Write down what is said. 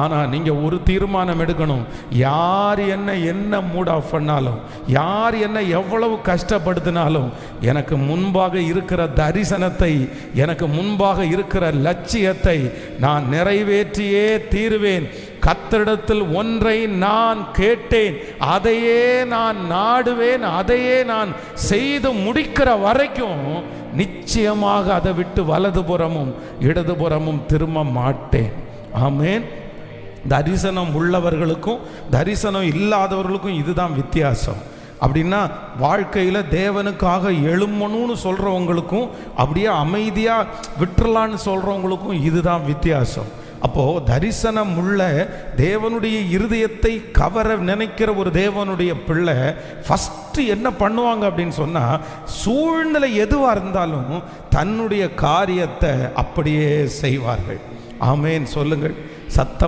ஆனால் நீங்கள் ஒரு தீர்மானம் எடுக்கணும். யார் என்ன என்ன மூட் ஆஃப் பண்ணாலும் யார் என்ன எவ்வளவு கஷ்டப்படுத்தினாலும் எனக்கு முன்பாக இருக்கிற தரிசனத்தை எனக்கு முன்பாக இருக்கிற லட்சியத்தை நான் நிறைவேற்றியே தீருவேன். கத்தரிடத்தில் ஒன்றை நான் கேட்டேன். அதையே நான் நாடுவேன். அதையே நான் செய்து முடிக்கிற வரைக்கும் நிச்சயமாக அதை விட்டு வலதுபுறமும் இடதுபுறமும் திரும்ப மாட்டேன். ஆமேன். தரிசனம் உள்ளவர்களுக்கும் தரிசனம் இல்லாதவர்களுக்கும் இதுதான் வித்தியாசம். அப்படின்னா வாழ்க்கையில் தேவனுக்காக எழும்பணும்னு சொல்கிறவங்களுக்கும் அப்படியே அமைதியாக விட்டுறலான்னு சொல்கிறவங்களுக்கும் இதுதான் வித்தியாசம். அப்போது தரிசனம் உள்ள தேவனுடைய இருதயத்தை கவர நினைக்கிற ஒரு தேவனுடைய பிள்ளை ஃபஸ்ட்டு என்ன பண்ணுவாங்க அப்படின்னு சொன்னால் சூழ்நிலை எதுவாக இருந்தாலும் தன்னுடைய காரியத்தை அப்படியே செய்வார்கள். ஆமேன்னு சொல்லுங்கள். சத்தம்